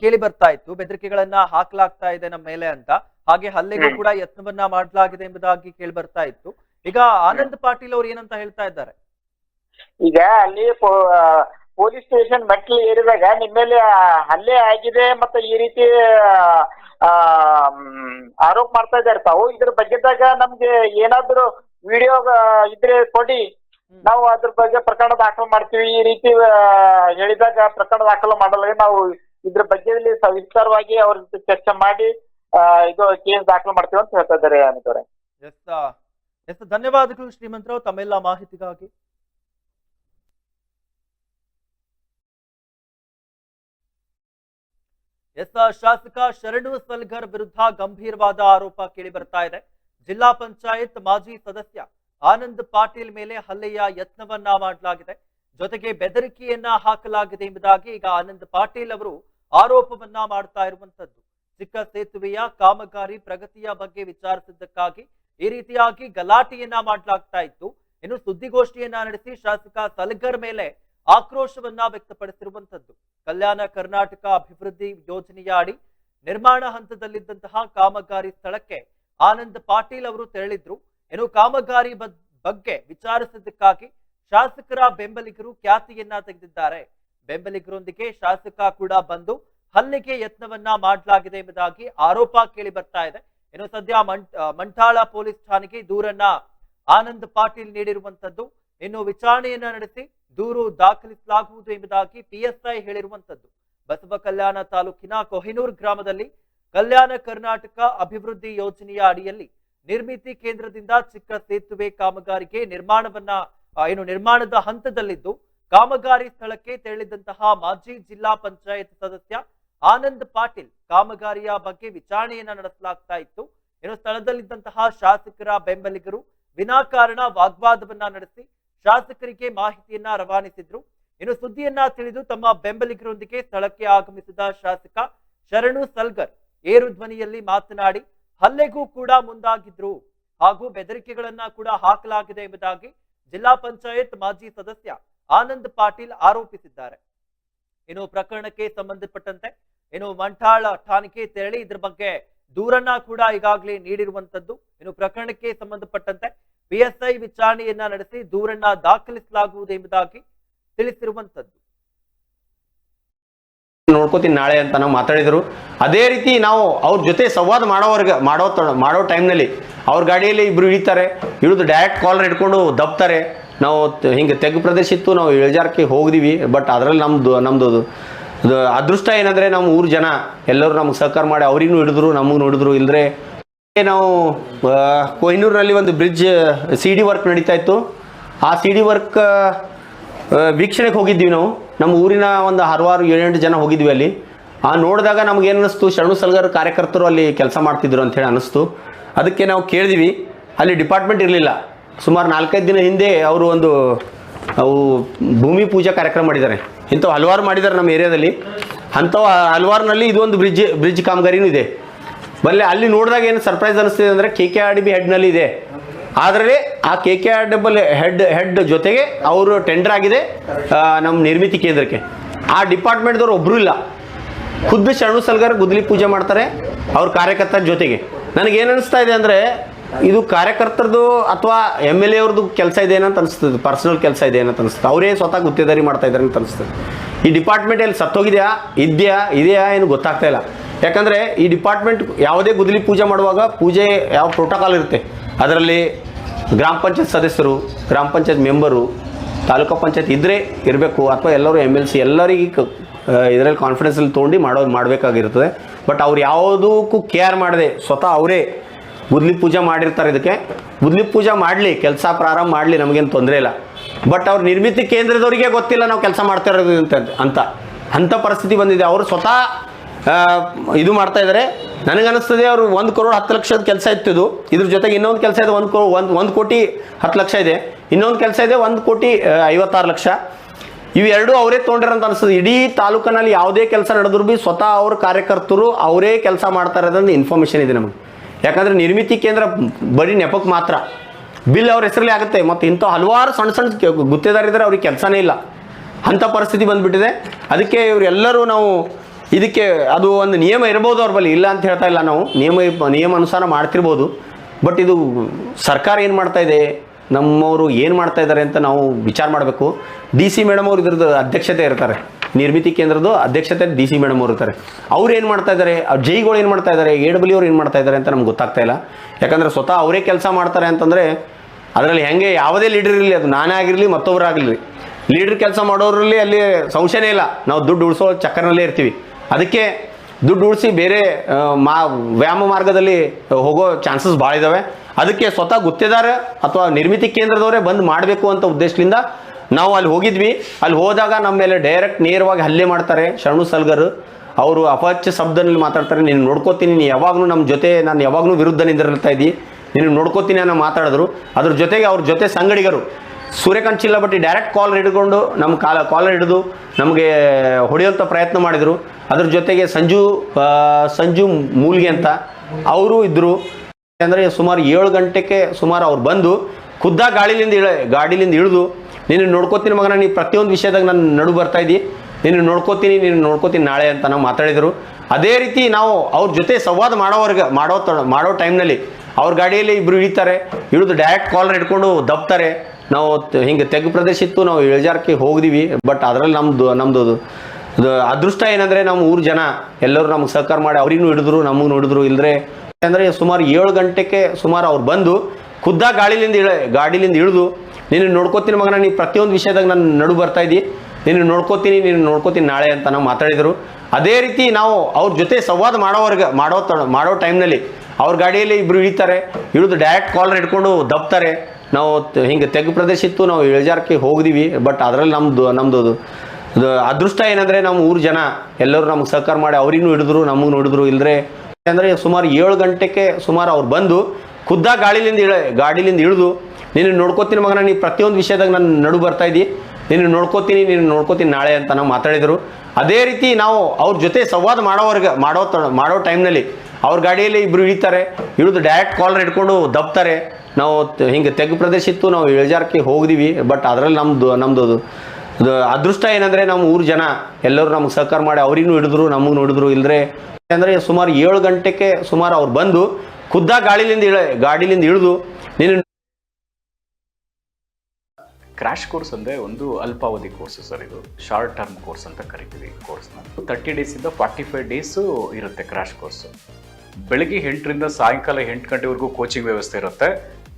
ಕೇಳಿ ಬರ್ತಾ ಇತ್ತು. ಬೆದರಿಕೆಗಳನ್ನ ಹಾಕ್ಲಾಗ್ತಾ ಇದೆ ನಮ್ಮ ಮೇಲೆ ಅಂತ. ಹಾಗೆ ಹಲ್ಲೆಗೂ ಕೂಡ ಯತ್ನವನ್ನ ಮಾಡಲಾಗಿದೆ ಎಂಬುದಾಗಿ ಕೇಳಿ ಬರ್ತಾ ಇತ್ತು. ಈಗ ಆನಂದ್ ಪಾಟೀಲ್ ಅವ್ರು ಏನಂತ ಹೇಳ್ತಾ ಇದ್ದಾರೆ? ಈಗ ಅಲ್ಲಿ ಪೊಲೀಸ್ ಸ್ಟೇಷನ್ ಮೆಟ್ಲು ಏರಿದಾಗ ನಿಮ್ಮ ಮೇಲೆ ಹಲ್ಲೆ ಆಗಿದೆ ಮತ್ತೆ ಈ ರೀತಿ ಆರೋಪ ಮಾಡ್ತಾ ಇದ್ದಾರೆ ತಾವು. ಇದ್ರ ಬಗ್ಗೆದಾಗ ನಮ್ಗೆ ಏನಾದ್ರು ವಿಡಿಯೋ ಇದ್ರೆ ಕೊಡಿ. ನಾವು ಅದ್ರ ಬಗ್ಗೆ ಪ್ರಕರಣ ದಾಖಲು ಮಾಡ್ತೀವಿ. ಈ ರೀತಿ ಹೇಳಿದಾಗ ಪ್ರಕರಣ ದಾಖಲು ಮಾಡಲ್ಲ ನಾವು ಇದ್ರ ಬಗ್ಗೆ ಸವಿಸ್ತಾರವಾಗಿ ಅವ್ರ ಜೊತೆ ಚರ್ಚೆ ಮಾಡಿ ಇದು ಕೇಸ್ ದಾಖಲು ಮಾಡ್ತೀವಿ ಅಂತ ಹೇಳ್ತಾ ಇದ್ದಾರೆ ಅಮಿತ್ ಅವರೇ. ಎಸ್ ಧನ್ಯವಾದಗಳು ಶ್ರೀಮಂತರಾವ್ ತಮ್ಮೆಲ್ಲ ಮಾಹಿತಿಗಾಗಿ. ಎಸ್ ಶಾಸಕ ಶರಣು ಸಲ್ಗರ್ ವಿರುದ್ಧ ಗಂಭೀರವಾದ ಆರೋಪ ಕೇಳಿ ಬರ್ತಾ ಇದೆ. ಜಿಲ್ಲಾ ಪಂಚಾಯತ್ ಮಾಜಿ ಸದಸ್ಯ ಆನಂದ್ ಪಾಟೀಲ್ ಮೇಲೆ ಹಲ್ಲೆಯ ಯತ್ನವನ್ನ ಮಾಡಲಾಗಿದೆ. ಜೊತೆಗೆ ಬೆದರಿಕೆಯನ್ನ ಹಾಕಲಾಗಿದೆ ಎಂಬುದಾಗಿ ಈಗ ಆನಂದ್ ಪಾಟೀಲ್ ಅವರು ಆರೋಪವನ್ನ ಮಾಡ್ತಾ ಇರುವಂತದ್ದು. ಚಿಕ್ಕ ಸೇತುವೆಯ ಕಾಮಗಾರಿ ಪ್ರಗತಿಯ ಬಗ್ಗೆ ವಿಚಾರಿಸಿದ್ದಕ್ಕಾಗಿ ಈ ರೀತಿಯಾಗಿ ಗಲಾಟೆಯನ್ನ ಮಾಡಲಾಗ್ತಾ ಇತ್ತು. ಇನ್ನು ಸುದ್ದಿಗೋಷ್ಠಿಯನ್ನ ನಡೆಸಿ ಶಾಸಕ ಸಲ್ಗರ್ ಮೇಲೆ ಆಕ್ರೋಶವನ್ನ ವ್ಯಕ್ತಪಡಿಸಿರುವಂತದ್ದು. ಕಲ್ಯಾಣ ಕರ್ನಾಟಕ ಅಭಿವೃದ್ಧಿ ಯೋಜನೆಯ ಅಡಿ ನಿರ್ಮಾಣ ಹಂತದಲ್ಲಿದ್ದಂತಹ ಕಾಮಗಾರಿ ಸ್ಥಳಕ್ಕೆ ಆನಂದ್ ಪಾಟೀಲ್ ಅವರು ತೆರಳಿದ್ರು. ಇನ್ನು ಕಾಮಗಾರಿ ಬಗ್ಗೆ ವಿಚಾರಿಸಿದ್ದಕ್ಕಾಗಿ ಶಾಸಕರ ಬೆಂಬಲಿಗರು ಖ್ಯಾತಿಯನ್ನ ತೆಗೆದಿದ್ದಾರೆ. ಬೆಂಬಲಿಗರೊಂದಿಗೆ ಶಾಸಕ ಕೂಡ ಬಂದು ಹಲ್ಲೆಗೆ ಯತ್ನವನ್ನ ಮಾಡಲಾಗಿದೆ ಎಂಬುದಾಗಿ ಆರೋಪ ಕೇಳಿ ಬರ್ತಾ ಇದೆ. ಏನು ಸದ್ಯ ಮಂಟಾಳ ಪೊಲೀಸ್ ಠಾಣೆಗೆ ದೂರನ್ನ ಆನಂದ್ ಪಾಟೀಲ್ ನೀಡಿರುವಂತದ್ದು ಇನ್ನು ವಿಚಾರಣೆಯನ್ನ ನಡೆಸಿ ದೂರು ದಾಖಲಿಸಲಾಗುವುದು ಎಂಬುದಾಗಿ ಪಿಎಸ್ಐ ಹೇಳಿರುವಂತದ್ದು ಬಸವ ಕಲ್ಯಾಣ ತಾಲೂಕಿನ ಕೊಹಿನೂರ್ ಗ್ರಾಮದಲ್ಲಿ ಕಲ್ಯಾಣ ಕರ್ನಾಟಕ ಅಭಿವೃದ್ಧಿ ಯೋಜನೆಯ ಅಡಿಯಲ್ಲಿ ನಿರ್ಮಿತಿ ಕೇಂದ್ರದಿಂದ ಚಿಕ್ಕ ಸೇತುವೆ ಕಾಮಗಾರಿಗೆ ನಿರ್ಮಾಣವನ್ನ ಏನು ನಿರ್ಮಾಣದ ಹಂತದಲ್ಲಿದ್ದು, ಕಾಮಗಾರಿ ಸ್ಥಳಕ್ಕೆ ತೆರಳಿದಂತಹ ಮಾಜಿ ಜಿಲ್ಲಾ ಪಂಚಾಯತ್ ಸದಸ್ಯ ಆನಂದ್ ಪಾಟೀಲ್ ಕಾಮಗಾರಿಯ ಬಗ್ಗೆ ವಿಚಾರಣೆಯನ್ನ ನಡೆಸಲಾಗ್ತಾ ಇತ್ತು. ಏನು ಸ್ಥಳದಲ್ಲಿದ್ದಂತಹ ಶಾಸಕರ ಬೆಂಬಲಿಗರು ವಿನಾಕಾರಣ ವಾಗ್ವಾದವನ್ನ ನಡೆಸಿ ಶಾಸಕರಿಗೆ ಮಾಹಿತಿಯನ್ನ ರವಾನಿಸಿದ್ರು. ಇನ್ನು ಸುದ್ದಿಯನ್ನ ತಿಳಿದು ತಮ್ಮ ಬೆಂಬಲಿಗರೊಂದಿಗೆ ಸ್ಥಳಕ್ಕೆ ಆಗಮಿಸಿದ ಶಾಸಕ ಶರಣು ಸಲ್ಗರ್ ಏರು ಧ್ವನಿಯಲ್ಲಿ ಮಾತನಾಡಿ ಹಲ್ಲೆಗೂ ಕೂಡ ಮುಂದಾಗಿದ್ರು ಹಾಗೂ ಬೆದರಿಕೆಗಳನ್ನ ಕೂಡ ಹಾಕಲಾಗಿದೆ ಎಂಬುದಾಗಿ ಜಿಲ್ಲಾ ಪಂಚಾಯತ್ ಮಾಜಿ ಸದಸ್ಯ ಆನಂದ್ ಪಾಟೀಲ್ ಆರೋಪಿಸಿದ್ದಾರೆ. ಇನ್ನು ಪ್ರಕರಣಕ್ಕೆ ಸಂಬಂಧಪಟ್ಟಂತೆ ಇನ್ನು ಮಂಠಾಳ ಠಾಣೆಗೆ ತೆರಳಿ ಇದ್ರ ಬಗ್ಗೆ ದೂರನ್ನ ಕೂಡ ಈಗಾಗಲೇ ನೀಡಿರುವಂತದ್ದು ಇನ್ನು ಪ್ರಕರಣಕ್ಕೆ ಸಂಬಂಧಪಟ್ಟಂತೆ ಪಿಎಸ್ಐ ವಿಚಾರಣೆಯನ್ನ ನಡೆಸಿ ದೂರನ್ನ ದಾಖಲಿಸಲಾಗುವುದು ಎಂಬುದಾಗಿ ತಿಳಿಸಿರುವಂತದ್ದು ನೋಡ್ಕೋತೀನಿ ನಾಳೆ ಅಂತ ನಾವು ಮಾತಾಡಿದ್ರು. ಅದೇ ರೀತಿ ನಾವು ಅವ್ರ ಜೊತೆ ಸಂವಾದ ಮಾಡೋವರ್ಗ ಮಾಡೋ ಮಾಡೋ ಟೈಮ್ನಲ್ಲಿ ಅವ್ರ ಗಾಡಿಯಲ್ಲಿ ಇಬ್ರು ಇಳಿತಾರೆ. ಇಳಿದು ಡೈರೆಕ್ಟ್ ಕಾಲರ್ ಹಿಡ್ಕೊಂಡು ದಬ್ತಾರೆ. ನಾವು ಹಿಂಗೆ ತೆಗ್ಗು ಪ್ರದೇಶ ಇತ್ತು, ನಾವು ಇಳಿಜಾರಕ್ಕೆ ಹೋಗಿದ್ವಿ. ಬಟ್ ಅದರಲ್ಲಿ ಅದು ಅದು ಅದೃಷ್ಟ ಏನಂದ್ರೆ ನಮ್ಮ ಊರು ಜನ ಎಲ್ಲರೂ ನಮ್ಗೆ ಸಹಕಾರ ಮಾಡಿ ಅವ್ರಿಗೂ ಹಿಡಿದ್ರು, ನಮಗೂ ನೋಡಿದ್ರು ಇಲ್ಲದ್ರೆ ನಾವು ಕೊಹಿನೂರಿನಲ್ಲಿ ಒಂದು ಬ್ರಿಡ್ಜ್ ಸಿ ಡಿ ವರ್ಕ್ ನಡೀತಾ ಇತ್ತು. ಆ ಸಿ ಡಿ ವರ್ಕ್ ವೀಕ್ಷಣೆಗೆ ಹೋಗಿದ್ವಿ ನಾವು. ನಮ್ಮ ಊರಿನ ಒಂದು ಹಲವಾರು ಏಳೆಂಟು ಜನ ಹೋಗಿದ್ವಿ ಅಲ್ಲಿ. ಆ ನೋಡಿದಾಗ ನಮಗೇನು ಅನ್ನಿಸ್ತು ಶರಣು ಸಲ್ಗರ್ ಕಾರ್ಯಕರ್ತರು ಅಲ್ಲಿ ಕೆಲಸ ಮಾಡ್ತಿದ್ರು ಅಂತೇಳಿ ಅನ್ನಿಸ್ತು ಅದಕ್ಕೆ ನಾವು ಕೇಳಿದ್ವಿ. ಅಲ್ಲಿ ಡಿಪಾರ್ಟ್ಮೆಂಟ್ ಇರಲಿಲ್ಲ. ಸುಮಾರು ನಾಲ್ಕೈದು ದಿನ ಹಿಂದೆ ಅವರು ಒಂದು, ಅವು ಭೂಮಿ ಪೂಜಾ ಕಾರ್ಯಕ್ರಮ ಮಾಡಿದ್ದಾರೆ. ಇಂಥವು ಹಲವಾರು ಮಾಡಿದ್ದಾರೆ ನಮ್ಮ ಏರಿಯಾದಲ್ಲಿ. ಅಂಥವು ಹಲವಾರಿನಲ್ಲಿ ಇದೊಂದು ಬ್ರಿಡ್ಜ್ ಬ್ರಿಡ್ಜ್ ಕಾಮಗಾರಿನೂ ಇದೆ. ಬಲ್ಲೆ ಅಲ್ಲಿ ನೋಡಿದಾಗ ಏನು ಸರ್ಪ್ರೈಸ್ ಅನಿಸ್ತಿದೆ ಅಂದರೆ K K R D B ಹೆಡ್ನಲ್ಲಿ ಇದೆ. ಆದರೆ ಆ K K R double head head ಜೊತೆಗೆ ಅವರು ಟೆಂಡರ್ ಆಗಿದೆ ನಮ್ಮ ನಿರ್ಮಿತಿ ಕೇಂದ್ರಕ್ಕೆ. ಆ ಡಿಪಾರ್ಟ್ಮೆಂಟ್ದವ್ರು ಒಬ್ಬರು ಇಲ್ಲ. ಖುದ್ದು ಶರಣು ಸಲ್ಗರ್ ಗುದ್ಲಿ ಪೂಜೆ ಮಾಡ್ತಾರೆ, ಅವ್ರ ಕಾರ್ಯಕರ್ತರ ಜೊತೆಗೆ. ನನಗೆ ಏನು ಅನಿಸ್ತಾ ಇದೆ ಅಂದರೆ, ಇದು ಕಾರ್ಯಕರ್ತರದು ಅಥವಾ ಎಂ ಎಲ್ ಎ ಕೆಲಸ ಇದೆ ಅಂತ ಅನಿಸ್ತದೆ ಪರ್ಸನಲ್ ಕೆಲಸ ಇದೆ ಅಂತ ಅನಿಸ್ತದೆ. ಅವರೇ ಸ್ವತಃ ಗುತ್ತೇದಾರಿ ಮಾಡ್ತಾ ಇದ್ದಾರೆ ಅಂತ ಅನಿಸ್ತದೆ. ಈ ಡಿಪಾರ್ಟ್ಮೆಂಟ್ ಎಲ್ಲಿ ಸತ್ತೋಗಿದೆಯಾ, ಇದೆಯಾ ಇದೆಯಾ ಏನು ಗೊತ್ತಾಗ್ತಾ ಇಲ್ಲ. ಯಾಕಂದರೆ ಈ ಡಿಪಾರ್ಟ್ಮೆಂಟ್ ಯಾವುದೇ ಗುದ್ಲಿ ಪೂಜೆ ಮಾಡುವಾಗ ಪೂಜೆ ಯಾವ ಪ್ರೋಟೋಕಾಲ್ ಇರುತ್ತೆ. ಅದರಲ್ಲಿ ಗ್ರಾಮ ಪಂಚಾಯತ್ ಸದಸ್ಯರು, ಗ್ರಾಮ ಪಂಚಾಯತ್ ಮೆಂಬರು, ತಾಲೂಕು ಪಂಚಾಯತ್ ಇದ್ದರೆ ಇರಬೇಕು ಅಥವಾ ಎಲ್ಲರೂ ಎಂ ಎಲ್ ಸಿ ಎಲ್ಲರಿಗೆ ಇದರಲ್ಲಿ ಕಾನ್ಫಿಡೆನ್ಸಲ್ಲಿ ತೊಗೊಂಡು ಮಾಡೋ ಮಾಡಬೇಕಾಗಿರ್ತದೆ. ಬಟ್ ಅವ್ರು ಯಾವುದಕ್ಕೂ ಕೇರ್ ಮಾಡದೆ ಸ್ವತಃ ಅವರೇ ಬುದ್ಲಿ ಪೂಜೆ ಮಾಡಿರ್ತಾರೆ ಇದಕ್ಕೆ. ಬುದ್ಲಿ ಪೂಜೆ ಮಾಡಲಿ, ಕೆಲಸ ಪ್ರಾರಂಭ ಮಾಡಲಿ ನಮಗೇನು ತೊಂದರೆ ಇಲ್ಲ. ಬಟ್ ಅವ್ರು ನಿರ್ಮಿತಿ ಕೇಂದ್ರದವರಿಗೆ ಗೊತ್ತಿಲ್ಲ ನಾವು ಕೆಲಸ ಮಾಡ್ತಾ ಇರೋದು ಅಂತ ಅಂತ. ಅಂಥ ಪರಿಸ್ಥಿತಿ ಬಂದಿದೆ. ಅವರು ಸ್ವತಃ ಇದು ಮಾಡ್ತಾ ಇದ್ದಾರೆ ನನಗನ್ನಿಸ್ತದೆ ಅವರು ಒಂದು ಕರೋಡ್ ಹತ್ತು ಲಕ್ಷದ ಕೆಲಸ ಇತ್ತು ಇದು ಇದ್ರ ಜೊತೆಗೆ ಇನ್ನೊಂದು ಕೆಲಸ ಇದೆ, ಒಂದು ಒಂದು ಕೋಟಿ ಹತ್ತು ಲಕ್ಷ ಇದೆ. ಇನ್ನೊಂದು ಕೆಲಸ ಇದೆ, ಒಂದು ಕೋಟಿ ಐವತ್ತಾರು ಲಕ್ಷ. ಇವೆರಡೂ ಅವರೇ ತೊಗೊಂಡಿರಂತ ಅನಿಸ್ತದೆ. ಇಡೀ ತಾಲೂಕಿನಲ್ಲಿ ಯಾವುದೇ ಕೆಲಸ ನಡೆದ್ರು ಬಿ ಸ್ವತಃ ಅವ್ರ ಕಾರ್ಯಕರ್ತರು ಅವರೇ ಕೆಲಸ ಮಾಡ್ತಾರೆ ಅದೊಂದು ಇನ್ಫಾರ್ಮೇಷನ್ ಇದೆ ನಮಗೆ. ಯಾಕಂದರೆ ನಿರ್ಮಿತಿ ಕೇಂದ್ರ ಬರೀ ನೆಪಕ್ಕೆ ಮಾತ್ರ. ಬಿಲ್ ಅವ್ರ ಹೆಸರಲ್ಲಿ ಆಗುತ್ತೆ. ಮತ್ತು ಇಂಥ ಹಲವಾರು ಸಣ್ಣ ಸಣ್ಣ ಗುತ್ತೇದಾರಿದ್ರೆ ಅವ್ರಿಗೆ ಕೆಲಸನೇ ಇಲ್ಲ. ಅಂಥ ಪರಿಸ್ಥಿತಿ ಬಂದುಬಿಟ್ಟಿದೆ. ಅದಕ್ಕೆ ಇವರೆಲ್ಲರೂ ನಾವು ಇದಕ್ಕೆ ಅದು ಒಂದು ನಿಯಮ ಇರ್ಬೋದು ಅವ್ರ ಬಳಿ ಇಲ್ಲ ಅಂತ ಹೇಳ್ತಾ ಇಲ್ಲ ನಾವು. ನಿಯಮ ನಿಯಮ ಅನುಸಾರ ಮಾಡ್ತಿರ್ಬೋದು. ಬಟ್ ಇದು ಸರ್ಕಾರ ಏನು ಮಾಡ್ತಾ ಇದೆ, ನಮ್ಮವರು ಏನು ಮಾಡ್ತಾ ಇದ್ದಾರೆ ಅಂತ ನಾವು ವಿಚಾರ ಮಾಡಬೇಕು. ಡಿ ಸಿ ಮೇಡಮ್ ಅವರು ಇದ್ರದ್ದು ಅಧ್ಯಕ್ಷತೆ ಇರ್ತಾರೆ. ನಿರ್ಮಿತಿ ಕೇಂದ್ರದ ಅಧ್ಯಕ್ಷತೆ ಡಿ ಸಿ ಮೇಡಮ್ ಅವರು ಇರ್ತಾರೆ. ಅವ್ರು ಏನು ಮಾಡ್ತಾ ಇದ್ದಾರೆ ಜೈಗಳು ಏನು ಮಾಡ್ತಾ ಇದ್ದಾರೆ ಎ ಡಬ್ಲ್ಯೂ ಅವ್ರು ಏನು ಮಾಡ್ತಾ ಇದ್ದಾರೆ ಅಂತ ನಮ್ಗೆ ಗೊತ್ತಾಗ್ತಾ ಇಲ್ಲ. ಯಾಕಂದರೆ ಸ್ವತಃ ಅವರೇ ಕೆಲಸ ಮಾಡ್ತಾರೆ ಅಂತಂದರೆ ಅದರಲ್ಲಿ ಹೆಂಗೆ ಯಾವುದೇ ಲೀಡರ್ ಇರಲಿ, ಅದು ನಾನೇ ಆಗಿರಲಿ ಮತ್ತೊಬ್ಬರಾಗಲಿ ಲೀಡರ್ ಕೆಲಸ ಮಾಡೋರಲ್ಲಿ ಅಲ್ಲಿ ಸಂಶಯನೇ ಇಲ್ಲ. ನಾವು ದುಡ್ಡು ಉಳಿಸೋ ಚಕ್ಕರ್ನಲ್ಲೇ ಇರ್ತೀವಿ. ಅದಕ್ಕೆ ದುಡ್ಡು ಉಳಿಸಿ ಬೇರೆ ಮಾ, ವ್ಯಾಯಾಮ ಮಾರ್ಗದಲ್ಲಿ ಹೋಗೋ ಚಾನ್ಸಸ್ ಭಾಳ ಇದ್ದಾವೆ ಅದಕ್ಕೆ ಸ್ವತಃ ಗುತ್ತೇದಾರ ಅಥವಾ ನಿರ್ಮಿತಿ ಕೇಂದ್ರದವರೇ ಬಂದು ಮಾಡಬೇಕು ಅಂತ ಉದ್ದೇಶದಿಂದ ನಾವು ಅಲ್ಲಿ ಹೋಗಿದ್ವಿ. ಅಲ್ಲಿ ಹೋದಾಗ ನಮ್ಮ ಮೇಲೆ ಡೈರೆಕ್ಟ್ ನೇರವಾಗಿ ಹಲ್ಲೆ ಮಾಡ್ತಾರೆ ಶರಣು ಸಲ್ಗರ್. ಅವರು ಅಪಚ್ಚ ಶಬ್ದದಲ್ಲಿ ಮಾತಾಡ್ತಾರೆ. ನೀನು ನೋಡ್ಕೋತೀನಿ, ನೀನು ಯಾವಾಗಲೂ ನಮ್ಮ ಜೊತೆ, ನಾನು ಯಾವಾಗಲೂ ವಿರುದ್ಧ ನಿಂದಿರ್ತಾ ಇದ್ದೀನಿ ನೀನು ನೋಡ್ಕೋತೀನಿ ಅನ್ನೋ ಮಾತಾಡಿದ್ರು. ಅದ್ರ ಜೊತೆಗೆ ಅವ್ರ ಜೊತೆ ಸಂಗಡಿಗರು. ಸೂರ್ಯಕಾಂತ್ ಚಿಲ್ಲಬಟ್ಟಿ ಡೈರೆಕ್ಟ್ ಕಾಲ್ ಹಿಡ್ಕೊಂಡು ನಮ್ಮ ಕಾಲ ಕಾಲರ್ ಹಿಡಿದು ನಮಗೆ ಹೊಡೆಯುವಂಥ ಪ್ರಯತ್ನ ಮಾಡಿದರು. ಅದ್ರ ಜೊತೆಗೆ ಸಂಜು ಸಂಜು ಮೂಲ್ಗೆ ಅಂತ ಅವರು ಇದ್ದರು ಅಂದರೆ ಸುಮಾರು ಏಳು ಗಂಟೆಗೆ ಸುಮಾರು ಅವ್ರು ಬಂದು ಖುದ್ದ ಗಾಳಿಲಿಂದ ಇಳ, ಗಾಡಿಲಿಂದ ಇಳಿದು, ನೀನು ನೋಡ್ಕೋತೀನಿ ಮಗನ ನೀನು ಪ್ರತಿಯೊಂದು ವಿಷಯದಾಗ ನಾನು ನಡು ಬರ್ತಾ ಇದ್ದೀನಿ ನೀನು ನೋಡ್ಕೋತೀನಿ ನೀನು ನೋಡ್ಕೋತೀನಿ ನಾಳೆ ಅಂತ ನಾವು ಮಾತಾಡಿದರು. ಅದೇ ರೀತಿ ನಾವು ಅವ್ರ ಜೊತೆ ಸಂವಾದ ಮಾಡೋವರೆಗೆ, ಮಾಡೋ ಮಾಡೋ ಟೈಮ್ನಲ್ಲಿ ಅವ್ರ ಗಾಡಿಯಲ್ಲಿ ಇಬ್ಬರು ಇಳಿತಾರೆ. ಇಳಿದು ಡೈರೆಕ್ಟ್ ಕಾಲರ್ ಹಿಡ್ಕೊಂಡು ದಬ್ತಾರೆ. ನಾವು ಹಿಂಗೆ ತೆಗ್ಗು ಪ್ರದೇಶ ಇತ್ತು, ನಾವು ಇಳಿಜಾರಕ್ಕೆ ಹೋಗಿದೀವಿ ಬಟ್ ಅದರಲ್ಲಿ ನಮ್ಮದು ನಮ್ಮದು ಅದು ಅದು ಅದೃಷ್ಟ ಏನಂದರೆ ನಮ್ಮ ಊರು ಜನ ಎಲ್ಲರೂ ನಮ್ಗೆ ಸಹಕಾರ ಮಾಡಿ ಅವ್ರಿಗೂ ಹಿಡಿದ್ರು, ನಮಗೂ ನೋಡಿದ್ರು ಇಲ್ಲದ್ರೆ ಅಂದರೆ ಸುಮಾರು ಏಳು ಗಂಟೆಗೆ ಸುಮಾರು ಅವ್ರು ಬಂದು ಖುದ್ದ ಗಾಡಿಲಿಂದ ಇಳ, ಗಾಡಿಲಿಂದ ಇಳಿದು ನೀನು ನೋಡ್ಕೋತೀನಿ ಮಗನ ನೀನು ಪ್ರತಿಯೊಂದು ವಿಷಯದಾಗ ನಾನು ನಡು ಬರ್ತಾ ಇದ್ದಿ ನೀನು ನೋಡ್ಕೋತೀನಿ ನೀನು ನೋಡ್ಕೋತೀನಿ ನಾಳೆ ಅಂತ ನಾವು ಮಾತಾಡಿದರು. ಅದೇ ರೀತಿ ನಾವು ಅವ್ರ ಜೊತೆ ಸಂವಾದ ಮಾಡೋವರೆಗೆ, ಮಾಡೋ ಮಾಡೋ ಟೈಮ್ನಲ್ಲಿ ಅವ್ರ ಗಾಡಿಯಲ್ಲಿ ಇಬ್ಬರು ಇಳಿತಾರೆ, ಇಳಿದು ಡೈರೆಕ್ಟ್ ಕಾಲರ್ ಹಿಡ್ಕೊಂಡು ದಬ್ತಾರೆ. ನಾವು ಹಿಂಗೆ ತೆಗ್ಗು ಪ್ರದೇಶ ಇತ್ತು, ನಾವು ಇಳಿಜಾರಕ್ಕೆ ಹೋಗಿದ್ದೀವಿ ಬಟ್ ಅದರಲ್ಲಿ ನಮ್ಮದು ನಮ್ಮದು ಅದು. ಅದು ಅದೃಷ್ಟ ಏನಂದರೆ ನಮ್ಮ ಊರು ಜನ ಎಲ್ಲರೂ ನಮ್ಗೆ ಸಹಕಾರ ಮಾಡಿ ಅವ್ರಿಗೂ ಹಿಡಿದ್ರು, ನಮಗೂ ನೋಡಿದ್ರು ಇಲ್ಲದ್ರೆ ಅಂದರೆ ಸುಮಾರು ಏಳು ಗಂಟೆಗೆ ಸುಮಾರು ಅವ್ರು ಬಂದು ಖುದ್ದ ಗಾಳಿಲಿಂದ ಇಳ, ಗಾಡಿಲಿಂದ ಇಳಿದು ನೀನು ನೋಡ್ಕೋತೀನಿ ಮಗನ ನೀನು ಪ್ರತಿಯೊಂದು ವಿಷಯದಾಗ ನಾನು ನಡು ಬರ್ತಾ ಇದ್ದಿ. ನೀನು ನೋಡ್ಕೋತೀನಿ ನೀನು ನೋಡ್ಕೋತೀನಿ ನಾಳೆ ಅಂತ ನಾವು ಮಾತಾಡಿದರು. ಅದೇ ರೀತಿ ನಾವು ಅವ್ರ ಜೊತೆ ಸಂವಾದ ಮಾಡೋವರೆಗೆ ಮಾಡೋ ಮಾಡೋ ಟೈಮ್ನಲ್ಲಿ ಅವ್ರ ಗಾಡಿಯಲ್ಲಿ ಇಬ್ಬರು ಇಳಿತಾರೆ. ಇಳಿದು ಡೈರೆಕ್ಟ್ ಕಾಲರ್ ಹಿಡ್ಕೊಂಡು ದಬ್ತಾರೆ. ನಾವು ಹಿಂಗೆ ತೆಗ್ಗು ಪ್ರದೇಶ ಇತ್ತು, ನಾವು ಇಳಿಜಾರಕ್ಕೆ ಹೋಗಿದ್ದೀವಿ ಬಟ್ ಅದರಲ್ಲಿ ನಮ್ಮದು ಅದು. ಅದು ಅದೃಷ್ಟ ಏನಂದರೆ ನಮ್ಮ ಊರು ಜನ, ಎಲ್ಲರೂ ನಮ್ಗೆ ಸಹಕಾರ ಮಾಡಿ ಅವ್ರಿಗೂ ಹಿಡಿದ್ರು, ನಮಗೂ ನೋಡಿದ್ರು. ಇಲ್ಲದ್ರೆ ಅಂದರೆ ಸುಮಾರು ಏಳು ಗಂಟೆಗೆ ಸುಮಾರು ಅವ್ರು ಬಂದು ಖುದ್ದ ಗಾಳಿಲಿಂದ ಇಳ, ಗಾಡಿಲಿಂದ ಇಳಿದು ನೀನು ಕ್ರ್ಯಾಶ್ ಕೋರ್ಸ್ ಅಂದರೆ ಒಂದು ಅಲ್ಪಾವಧಿ ಕೋರ್ಸ್ ಸರ್ ಇದು. ಶಾರ್ಟ್ ಟರ್ಮ್ ಕೋರ್ಸ್ ಅಂತ ಕರಿತೀವಿ ಈ ಕೋರ್ಸ್ನ ತರ್ಟಿ ಡೇಸಿಂದ ಫಾರ್ಟಿ ಫೈವ್ ಡೇಸು ಇರುತ್ತೆ ಕ್ರ್ಯಾಶ್ ಕೋರ್ಸ್ ಬೆಳಗ್ಗೆ ಎಂಟರಿಂದ ಸಾಯಂಕಾಲ ಎಂಟು ಗಂಟೆವರೆಗೂ ಕೋಚಿಂಗ್ ವ್ಯವಸ್ಥೆ ಇರುತ್ತೆ.